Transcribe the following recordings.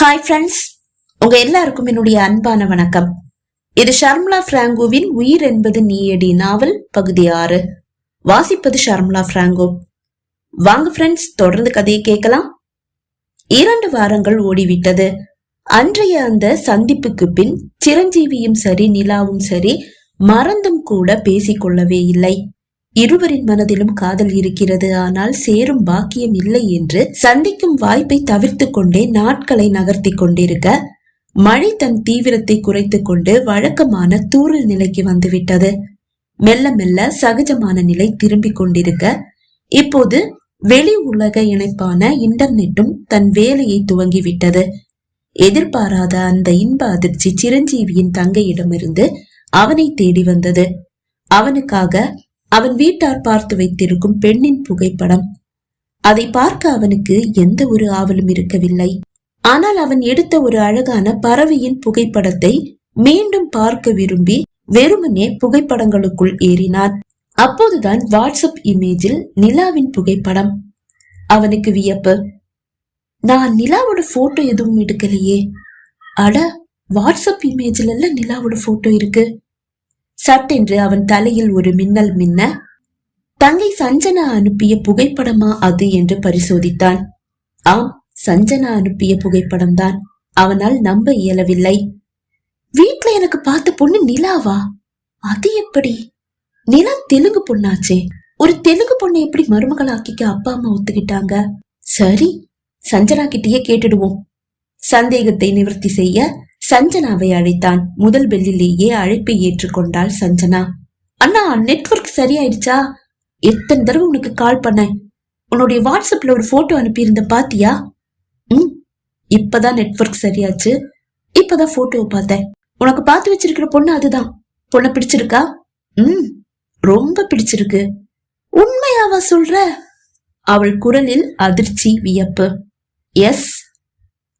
Hi friends உங்க எல்லாருக்கும் என்னுடைய அன்பான வணக்கம். இது ஷர்மிளா பிராங்கோவின் உயிர் என்பது நீயடி நாவல் பகுதி ஆறு. வாசிப்பது ஷர்மிளா பிராங்கோ. வாங்க ஃப்ரெண்ட்ஸ் தொடர்ந்து கதையை கேட்கலாம். இரண்டு வாரங்கள் ஓடிவிட்டது. அன்றைய அந்த சந்திப்புக்கு பின் சிரஞ்சீவியும் சரி நிலாவும் சரி மறந்தும் கூட பேசிக்கொள்ளவே இல்லை. இருவரின் மனதிலும் காதல் இருக்கிறது. ஆனால் சேரும் பாக்கியம் இல்லை என்று சந்திக்கும் வாய்ப்பை தவிர்த்து கொண்டே நாட்களை நகர்த்தி கொண்டிருக்க மழை தன் தீவிரத்தை குறைத்து கொண்டு வழக்கமான தூரல் நிலைக்கு வந்துவிட்டது. மெல்ல மெல்ல சகஜமான நிலை திரும்பிக் கொண்டிருக்க இப்போது வெளி உலக இணைப்பான இன்டர்நெட்டும் தன் வேலையை துவங்கிவிட்டது. எதிர்பாராத அந்த இன்ப அதிர்ச்சி சிரஞ்சீவியின் தங்கையிடமிருந்து அவனை தேடி வந்தது. அவனுக்காக அவன் வீட்டார் பார்த்து வைத்திருக்கும் பெண்ணின் புகைப்படம். அதை பார்க்க அவனுக்கு எந்த ஒரு ஆவலும் இருக்கவில்லை. ஆனால் அவன் எடுத்த ஒரு அழகான பறவையின் புகைப்படத்தை மீண்டும் பார்க்க விரும்பி வெறுமனே புகைப்படங்களுக்குள் ஏறினான். அப்போதுதான் வாட்ஸ்அப் இமேஜில் நிலாவின் புகைப்படம். அவனுக்கு வியப்பு. நான் நிலாவோட போட்டோ எதுவும் எடுக்கலையே. அட வாட்ஸ்அப் இமேஜ்ல நிலாவோட போட்டோ இருக்கு. சட்டென்று அவன் தலையில் ஒரு மின்னல் மின்ன தங்கை சஞ்சனா அனுப்பிய புகைப்படமா அது? என்று பரிசோதித்தான். ஆம் சஞ்சனா அனுப்பிய புகைப்படம்தான். அவனால் நம்ப இயலவில்லை. வீட்ல எனக்கு பார்த்த பொண்ணு நிலாவா? அது எப்படி? நிலா தெலுங்கு பொண்ணாச்சே. ஒரு தெலுங்கு பொண்ணை எப்படி மருமகளாக்கிக்க அப்பா அம்மா ஒத்துக்கிட்டாங்க? சரி சஞ்சனா கிட்டயே கேட்டுடுவோம். சந்தேகத்தை நிவர்த்தி செய்ய சஞ்சனாவை அழைத்தான். முதல் பெல்லிலேயே அழைப்பை ஏற்றுக்கொண்டாள் சஞ்சனா. அண்ணா நெட்ஒர்க் சரியாயிடுச்சா? எத்தனை தடவை உனக்கு கால் பண்ணேன்? உன்னுடைய வாட்ஸ்அப்ல ஒரு போட்டோ அனுப்பியிருந்த பாத்தியா? ம் இப்பதான் நெட்வொர்க் சரியாச்சு. இப்பதான் போட்டோவை பார்த்தேன். உனக்கு பார்த்து வச்சிருக்கிற பொண்ணு அதுதான். பொண்ணை பிடிச்சிருக்கா? ம் ரொம்ப பிடிச்சிருக்கு. உண்மையாவா சொல்ற? அவள் குரலில் அதிர்ச்சி வியப்பு. எஸ்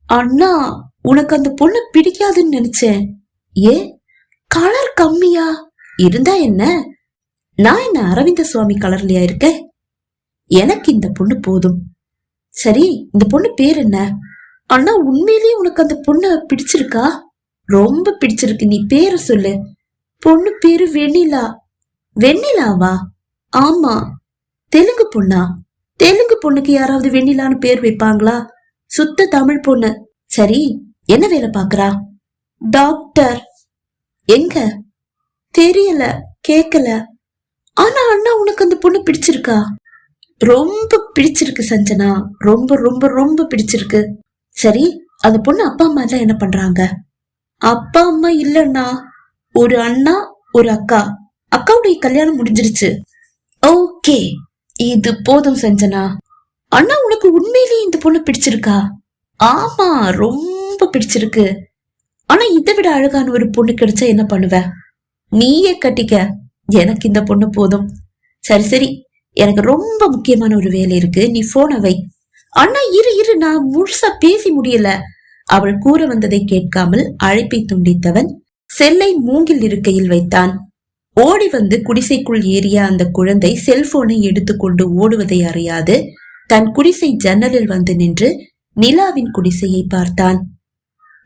அண்ணா உனக்கு அந்த பொண்ணு பிடிக்காதுன்னு நினைச்சேன். ஏ கலர் கம்மியா? இருந்தா என்ன? நான் என்ன அரவிந்த சுவாமி கலர்லயா இருக்கேன்? எனக்கு இந்த பொண்ணு போதும். சரி இந்த பொண்ணு பேர் என்ன? அண்ணா உண்மையிலேயே உனக்கு அந்த பொண்ணை பிடிச்சிருக்கா? ரொம்ப பிடிச்சிருக்கு நீ பேரை சொல்லு. பொண்ணு பேரு வெண்ணிலா. வெண்ணிலாவா? ஆமா. தெலுங்கு பொண்ணா? தெலுங்கு பொண்ணுக்கு யாராவது வெண்ணிலான்னு பேர் வைப்பாங்களா? சுத்த தமிழ் பொண்ணு. சரி என்ன வேலை பாக்குறா டாக்டர். எங்க? தெரியல கேக்கல. ஆனா அண்ணா உனக்கு அந்த பொண்ணு பிடிச்சிருக்கா? ரொம்ப பிடிச்சிருக்கு சஞ்சனா. ரொம்ப ரொம்ப ரொம்ப பிடிச்சிருக்கு. சரி அந்த பொண்ணு அப்பா அம்மா எல்லாம் என்ன பண்றாங்க? அப்பா அம்மா இல்லன்னா ஒரு அண்ணா ஒரு அக்கா. அக்காவுடைய கல்யாணம் முடிஞ்சிருச்சு. ஓகே இது போதும் சஞ்சனா. அண்ணா உனக்கு உண்மையிலேயே இந்த பொண்ணு பிடிச்சிருக்கா? ஆமா ரொம்ப பிடிச்சிருக்கு. ஆனா இதை விட அழகான ஒரு பொண்ணு கிடைச்சா என்ன பண்ணுவ? நீயே கட்டிக்க. எனக்கு இந்த பொண்ணு போதும். சரி சரி. எனக்கு ரொம்ப முக்கியமான ஒரு வேலை இருக்கு. நீ போன வை. அண்ணா இரு இரு. நான் முழுசா பேசி முடியல. அவள் கூற வந்ததை கேட்காமல் அழைப்பை துண்டித்தவன் செல்லை மூங்கில் இருக்கையில் வைத்தான். ஓடி வந்து குடிசைக்குள் ஏறிய அந்த குழந்தை செல்போனை எடுத்துக்கொண்டு ஓடுவதை அறியாது. தன் குடிசை ஜன்னலில் வந்து நின்று நிலாவின் குடிசையை பார்த்தான்.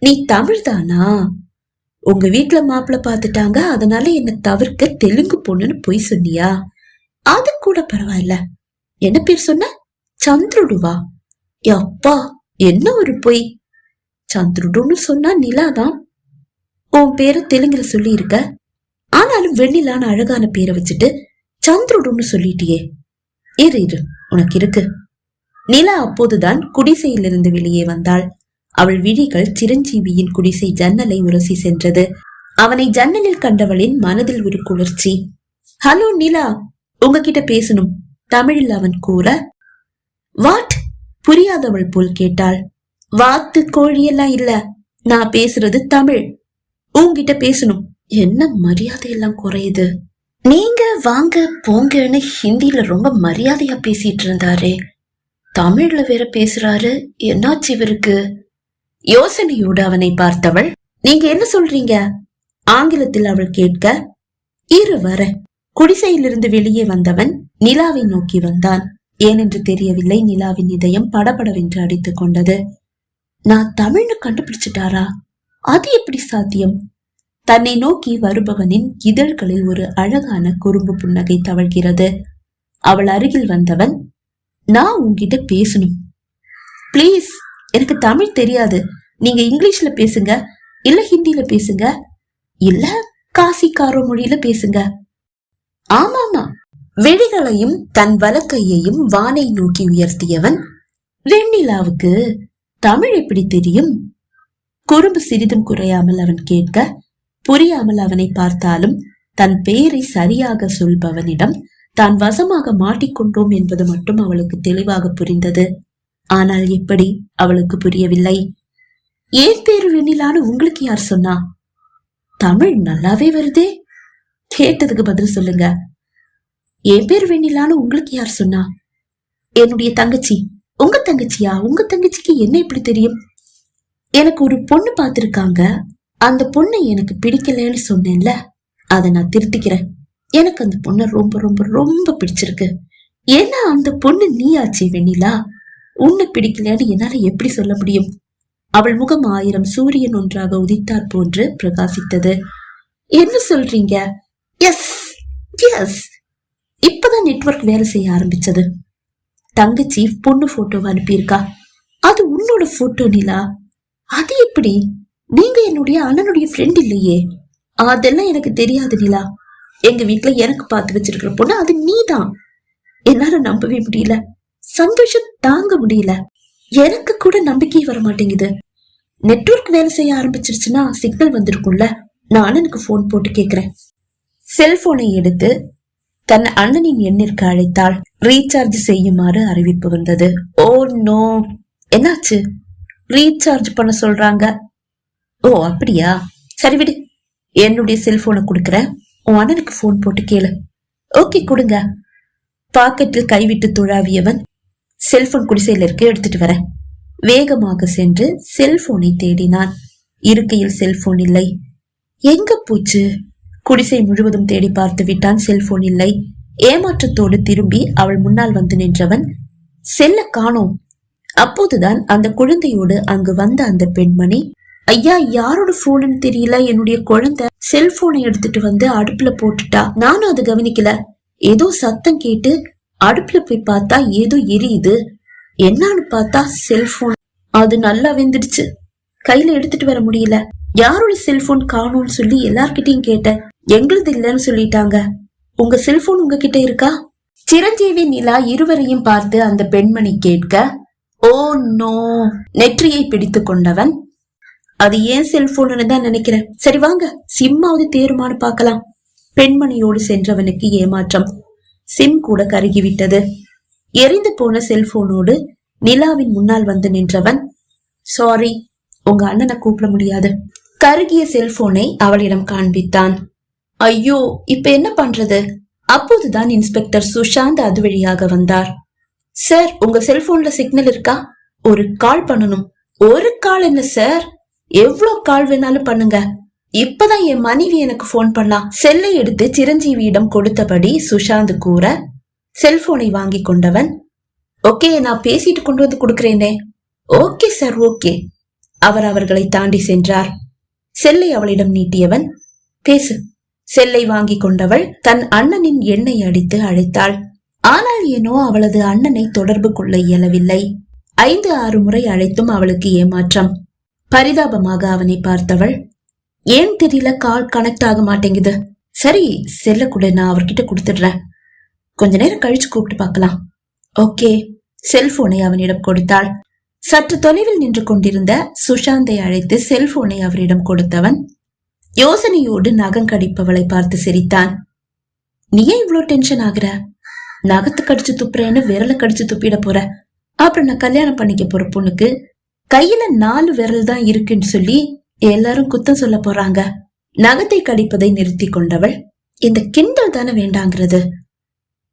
நீ தமிழ்தானா உங்க வீட்டுல மாப்பிள்ள பாத்துட்டாங்க அதனால என்ன தவிர்க்க தெலுங்கு பொண்ணுன்னு பொய் சொன்னியா? அது கூட பரவாயில்ல. என்ன பேர் சொன்ன? சந்திருடுவா. அப்பா என்ன ஒரு பொய்? சந்திருடுன்னு சொன்னா நிலாதான் உன் பேரை தெலுங்குல சொல்லி இருக்க ஆனாலும் வெண்ணிலான அழகான பேரை வச்சுட்டு சந்திருடுன்னு சொல்லிட்டியே. இரு இரு உனக்கு இருக்கு. நிலா அப்போதுதான் குடிசையிலிருந்து வெளியே வந்தாள். அவள் விழிகள் சிரஞ்சீவியின் குடிசை ஜன்னலை உரசி சென்றது. அவனை ஜன்னலில் கண்டவளின் மனதில் ஒரு குளிர்ச்சி. ஹலோ நிலா. உங்ககிட்ட பேசணும். தமிழில் அவன் கூற வாட்? புரியாதவள் போல் கேட்டாள். வாத்து கோழியெல்லாம் இல்ல. நான் பேசுறது தமிழ். உங்ககிட்ட பேசணும். என்ன மரியாதை எல்லாம் குறையுது? நீங்க வாங்க போங்கன்னு ஹிந்தில ரொம்ப மரியாதையா பேசிட்டு இருந்தாரே. தமிழ்ல வேற பேசுறாரு. என்னாச்சு இவருக்கு? யோசனையோடு அவனை பார்த்தவள் நீங்க என்ன சொல்றீங்க? ஆங்கிலத்தில் அவள் கேட்க இரு வர. குடிசையிலிருந்து வெளியே வந்தவன் நிலாவை நோக்கி வந்தான். ஏனென்று தெரியவில்லை நிலாவின் இதயம் படபடவென்று அடித்துக் கொண்டது. நான் தமிழ்னு கண்டுபிடிச்சிட்டாரா? அது எப்படி சாத்தியம்? தன்னை நோக்கி வருபவனின் இதழ்களில் ஒரு அழகான குறும்பு புன்னகை தவழ்கிறது. அவள் அருகில் வந்தவன் நான் உன்கிட்ட பேசணும். ப்ளீஸ் எனக்கு தமிழ் தெரியாது. நீங்க இங்கிலீஷ்ல பேசுங்க இல்ல ஹிந்தியில பேசுங்க இல்ல காசிக்காரோ மொழியில பேசுங்க. ஆமாமா. வெடிகளையும் தன் வலக்கையையும் வானை நோக்கி உயர்த்தியவன் வெண்ணிலாவுக்கு தமிழ் எப்படி தெரியும்? குறும்பு சிறிதும் குறையாமல் அவன் கேட்க புரியாமல் அவனை பார்த்தாலும் தன் பெயரை சரியாக சொல்பவனிடம் தான் வசமாக மாட்டிக்கொண்டோம் என்பது மட்டும் அவளுக்கு தெளிவாக புரிந்தது. ஆனால் எப்படி அவளுக்கு புரியவில்லை. ஏன் பேரு வெண்ணிலான்னு உங்களுக்கு யார் சொன்னா? தமிழ் நல்லாவே வருதே. கேட்டதுக்கு பதில் சொல்லுங்க. என் பேர் வெண்ணிலான்னு உங்களுக்கு யார் சொன்னா? என்னுடைய தங்கச்சி. உங்க தங்கச்சியா? உங்க தங்கச்சிக்கு என்ன இப்படி தெரியும்? எனக்கு ஒரு பொண்ணு பார்த்துருக்காங்க. அந்த பொண்ணை எனக்கு பிடிக்கலன்னு சொன்னேன்ல. அதை நான் திருத்திக்கிறேன். எனக்கு அந்த பொண்ணை ரொம்ப ரொம்ப ரொம்ப பிடிச்சிருக்கு. ஏன்னா அந்த பொண்ணு நீ ஆச்சு வெண்ணிலா? உன்னை பிடிக்கலையான்னு என்னால எப்படி சொல்ல முடியும்? அவள் முகம் ஆயிரம் சூரியன் ஒன்றாக உதித்தார் போன்று பிரகாசித்தது. என்ன சொல்றீங்க? எஸ் எஸ் இப்பதான் நெட்வொர்க் வேலை செய்ய ஆரம்பிச்சது. தங்கச்சி பொண்ணு போட்டோவை அனுப்பியிருக்கா. அது உன்னோட போட்டோ நிலா? அது எப்படி? நீங்க என்னுடைய அண்ணனுடைய ஃப்ரெண்ட் இல்லையே. அதெல்லாம் எனக்கு தெரியாது நிலா. எங்க வீட்டுல எனக்கு பார்த்து வச்சிருக்கிற பொண்ணு அது நீதான். என்னால நம்பவே முடியல. சந்தோஷம் தாங்க முடியல. எனக்கு கூட நம்பிக்கை வர மாட்டேங்குது. நெட்ஒர்க் வேலை செய்ய ஆரம்பிச்சிருச்சுன்னா சிக்னல் வந்திருக்கும்ல. நான் அண்ணனுக்கு ஃபோன் போட்டு கேக்குறேன். செல்போனை எடுத்து தன் அண்ணனின் எண்ணிற்கு அழைத்தால் ரீசார்ஜ் செய்யுமாறு அறிவிப்பு வந்தது. Oh no. என்னாச்சு? ரீசார்ஜ் பண்ண சொல்றாங்க. ஓ அப்படியா? சரி விடு. என்னுடைய செல்போனை கொடுக்கறேன். உன் அண்ணனுக்கு ஃபோன் போட்டு கேளு. ஓகே கொடுங்க. பாக்கெட்டில் கைவிட்டு துழாவியவன் செல்போன் குடிசையில் இருக்க எடுத்துட்டு வரேன். வேகமாக சென்று செல்போனை தேடினான். இருக்கையில் செல்போன் இல்லை. எங்க போச்சு? குடிசை முழுவதும் தேடி பார்த்து விட்டான் செல்போன் இல்லை. ஏமாற்றத்தோடு திரும்பி அவள் முன்னால் வந்து நின்றவன் செல்ல காணோம். அப்போதுதான் அந்த குழந்தையோடு அங்கு வந்த அந்த பெண்மணி ஐயா யாரோட போனுன்னு தெரியல என்னுடைய குழந்தை. செல்போனை எடுத்துட்டு வந்து அடுப்புல போட்டுட்டா. நானும் அதை கவனிக்கல. ஏதோ சத்தம் கேட்டு அடுப்புல போய் பார்த்தா ஏதோ எரியுது. என்னன்னு பார்த்தா செல்போன். அது நல்லா வெந்துடுச்சு. கையில எடுத்துட்டு வர முடியல. யாரோட செல்போன் காணும்னு சொல்லி எல்லார்கிட்டயும் கேட்டேன். எங்களுது இல்லைன்னு சொல்லிட்டாங்க. உங்க செல்போன் உங்ககிட்ட இருக்கா? சிரஞ்சீவி நிலா இருவரையும் பார்த்து அந்த பெண்மணி கேட்க ஓ நோ. நெற்றியை பிடித்து கொண்டவன் அது ஏன் செல்போன்னு தான் நினைக்கிறேன். சரி வாங்க. சிம்மாவது தேருமான்னு பார்க்கலாம். பெண்மணியோடு சென்றவனுக்கு ஏமாற்றம். சிம் கூட கருகிவிட்டது. எரிந்து போன செல்போனோடு நிலாவின் முன்னால் வந்து நின்றவன் சாரி உங்க அண்ணனை கூப்பிட முடியாது. கருகிய செல்போனை அவளிடம் காண்பித்தான். ஐயோ இப்ப என்ன பண்றது? அப்போதுதான் இன்ஸ்பெக்டர் சுஷாந்த் அது வழியாக வந்தார். சார் உங்க செல்போன்ல சிக்னல் இருக்கா? ஒரு கால் பண்ணணும். ஒரு கால் என்ன சார்? எவ்வளவு கால் வேணாலும் பண்ணுங்க. இப்பதான் என் மனைவி எனக்கு போன் பண்ணா. செல்லை எடுத்து சிரஞ்சீவியிடம் கொடுத்தபடி சுஷாந்த் கூற செல்போனை வாங்கி கொண்டவன். ஓகே நான் பேசிட்டு கொண்டு வந்து கொடுக்கிறேனே. ஓகே சார் ஓகே அவர் அவர்களை தாண்டி சென்றார். செல்லை அவளிடம் நீட்டியவன் பேசு. செல்லை வாங்கி கொண்டவள் தன் அண்ணனின் எண்ணை அடித்து அழைத்தாள். ஆனால் ஏனோ அவளது அண்ணனை தொடர்பு கொள்ள இயலவில்லை. ஐந்து ஆறு முறை அழைத்தும் அவளுக்கு ஏமாற்றம். பரிதாபமாக அவனை பார்த்தவள் ஏன் தெரியல கால் கனெக்ட் ஆக மாட்டேங்குது? சரி செல்ல கூட நான் அவர்கிட்ட கொடுத்துடுறேன். கொஞ்ச நேரம் கழிச்சு கூப்பிட்டு பார்க்கலாம். ஓகே செல்போனை அவனிடம் கொடுத்தாள். சற்று தொலைவில் நின்று கொண்டிருந்த சுஷாந்தை அழைத்து செல்போனை அவரிடம் கொடுத்தவன் யோசனையோடு நகம் கடிப்பவளை பார்த்து சிரித்தான். நீ ஏன் இவ்ளோ டென்ஷன் ஆகுற? நகத்து கடிச்சு துப்புறேன்னு விரல கடிச்சு துப்பிட போற. அப்புறம் நான் கல்யாணம் பண்ணிக்க போற பொண்ணுக்கு கையில நாலு விரல் தான் இருக்குன்னு சொல்லி எல்லாரும் குத்தம் சொல்ல போறாங்க. நகத்தை கடிப்பதை நிறுத்தி கொண்டவள் இந்த கிண்டல் தானே வேண்டாங்கிறது.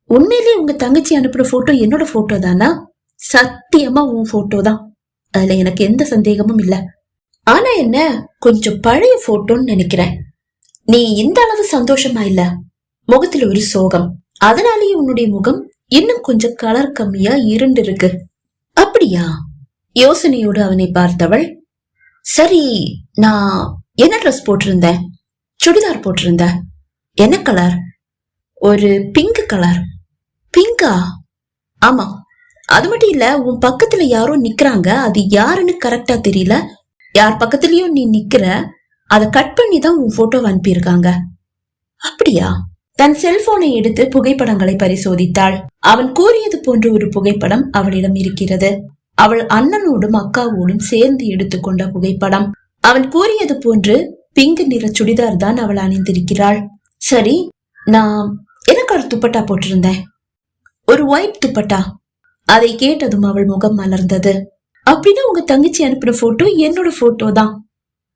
உண்மையிலேயே உங்க தங்கச்சி அனுப்புற போட்டோ என்னோட போட்டோ தானா? சத்தியமா உன் போட்டோ தான். அதுல எனக்கு எந்த சந்தேகமும் இல்ல. ஆனா என்ன கொஞ்சம் பழைய போட்டோன்னு நினைக்கிறேன். நீ இந்த அளவு சந்தோஷமா இல்ல. முகத்துல ஒரு சோகம். அதனாலேயே உன்னுடைய முகம் இன்னும் கொஞ்சம் கலர் கம்மியா இருண்டு இருக்கு அப்படியா? யோசனையோடு அவனை பார்த்தவள் சரி நான் என்ன ட்ரெஸ் போட்டிருந்தேன்? சுடிதார் போட்டிருந்தேன். என்ன கலர் ஒரு பிங்க் கலர் பிங்கா ஆமா. அது மட்டும் இல்ல உன் பக்கத்துல யாரோ நிக்கிறாங்க. அது யாருன்னு கரெக்டா தெரியல. யார் பக்கத்துலயும் நீ நிக்கிற. அதை கட் பண்ணி தான் உன் போட்டோ அனுப்பியிருக்காங்க. அப்படியா? தன் செல்போனை எடுத்து புகைப்படங்களை பரிசோதித்தாள். அவன் கூறியது போன்ற ஒரு புகைப்படம் அவளிடம் இருக்கிறது. அவள் அண்ணனோடும் அக்காவோடும் சேர்ந்து எடுத்துக்கொண்ட புகைப்படம். அவன் கூறியது போன்று பிங்க் நிற சுடிதார் தான் அவள் அணிந்திருக்கிறாள். சரி நான் எனக்கு ஒரு துப்பட்டா போட்டிருந்தேன்? ஒரு ஒயிட் துப்பட்டா. அதை கேட்டதும் அவள் முகம் மலர்ந்தது. அப்படின்னா உங்க தங்கச்சி அனுப்பின போட்டோ என்னோட போட்டோ தான்.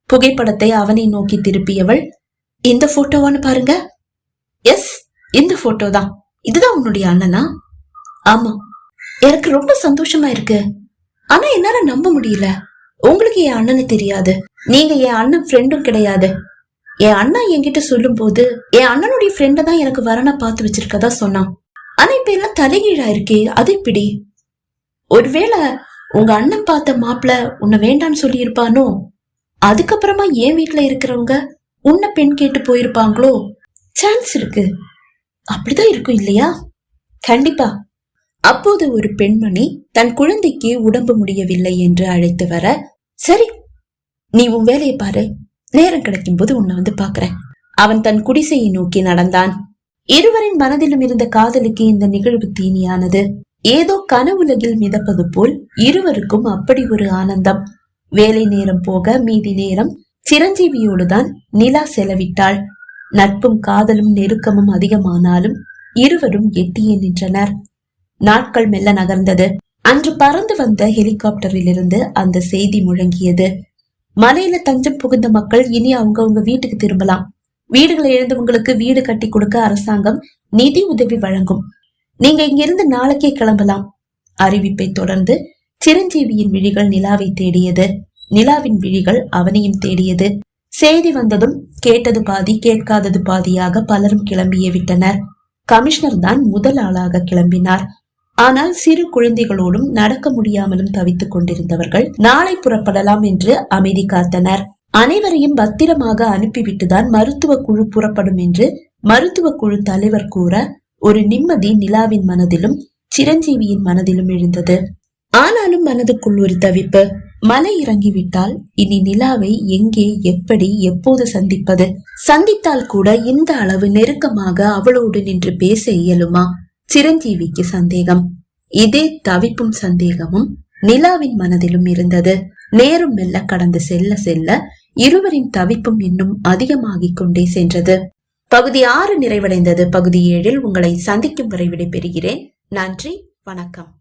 புகைப்படத்தை அவனை நோக்கி திருப்பியவள் இந்த போட்டோவான்னு பாருங்க. எஸ் இந்த போட்டோ தான். இதுதான் உன்னுடைய அண்ணனா? ஆமா. எனக்கு ரொம்ப சந்தோஷமா இருக்கு. ஆனா என்னால நம்ப முடியல. உங்களுக்கு என் அண்ணனு தெரியாது. நீங்க என் அண்ணன் ஃப்ரெண்டும் கிடையாது. என் அண்ணா என்கிட்ட சொல்லும் போது என் அண்ணனுடைய ஃப்ரெண்ட தான் எனக்கு வரனா பார்த்து வச்சிருக்கதா சொன்னான். ஆனா இப்ப எல்லாம் தலைகீழா இருக்கே அது இப்படி ஒருவேளை உங்க அண்ணன் பார்த்த மாப்பிள்ள உன்னை வேண்டான்னு சொல்லி இருப்பானோ அதுக்கப்புறமா என் வீட்டுல இருக்கிறவங்க உன்னை பெண் கேட்டு போயிருப்பாங்களோ? சான்ஸ் இருக்கு. அப்படிதான் இருக்கும் இல்லையா? கண்டிப்பா. அப்போது ஒரு பெண்மணி தன் குழந்தைக்கு உடம்பு முடியவில்லை என்று அழைத்து வர சரி நீ உன் வேலையை பாரு. நேரம் கிடைக்கும் போது உன்னை வந்து பாக்குறேன் அவன் தன் குடிசையை நோக்கி நடந்தான். இருவரின் மனதிலும் இருந்த காதலுக்கு இந்த நிகழ்வு தீனியானது. ஏதோ கனவுலகில் மிதப்பது போல் இருவருக்கும் அப்படி ஒரு ஆனந்தம். வேலை நேரம் போக மீதி நேரம் சிரஞ்சீவியோடுதான் நிலா செலவிட்டாள். நட்பும் காதலும் நெருக்கமும் அதிகமானாலும் இருவரும் எட்டியே நின்றனர். நாட்கள் மெல்ல நகர்ந்தது. அன்று பறந்து வந்த ஹெலிகாப்டரில் இருந்து அந்த செய்தி முழங்கியது. மலையில தஞ்சம் புகுந்த மக்கள் இனி அவங்கவங்க வீட்டுக்கு திரும்பலாம். வீடுகளை இழந்தவங்களுக்கு வீடு கட்டி கொடுக்க அரசாங்கம் நிதி உதவி வழங்கும். நீங்க இங்கிருந்து நாளைக்கே கிளம்பலாம். அறிவிப்பை தொடர்ந்து சிரஞ்சீவியின் விழிகள் நிலாவை தேடியது. நிலாவின் விழிகள் அவனையும் தேடியது. செய்தி வந்ததும் கேட்டது பாதி கேட்காதது பாதியாக பலரும் கிளம்பியே விட்டனர். கமிஷனர் தான் முதல் ஆளாக கிளம்பினார். ஆனால் சிறு குழந்தைகளோடும் நடக்க முடியாமலும் தவித்துக் கொண்டிருந்தவர்கள் நாளை புறப்படலாம் என்று அமைதி காத்தனர் அனைவரையும் பத்திரமாக அனுப்பிவிட்டுதான் மருத்துவ குழு புறப்படும் என்று மருத்துவ குழு தலைவர் கூற ஒரு நிம்மதி நிலாவின் மனதிலும் சிரஞ்சீவியின் மனதிலும் எழுந்தது. ஆனாலும் மனதுக்குள் ஒரு தவிப்பு. மலை இறங்கிவிட்டால் இனி நிலாவை எங்கே எப்படி எப்போது சந்திப்பது? சந்தித்தால் கூட இந்த அளவு நெருக்கமாக அவளோடு நின்று பேச இயலுமா? சிரஞ்சீவிக்கு சந்தேகம். இதே தவிப்பும் சந்தேகமும் நிலாவின் மனதிலும் இருந்தது. நேரும் மெல்ல கடந்து செல்ல செல்ல இருவரின் தவிப்பும் இன்னும் அதிகமாகிக் கொண்டே சென்றது. பகுதி ஆறு நிறைவடைந்தது. பகுதி ஏழில் உங்களை சந்திக்கும் வரை விடைபெறுகிறேன். நன்றி. வணக்கம்.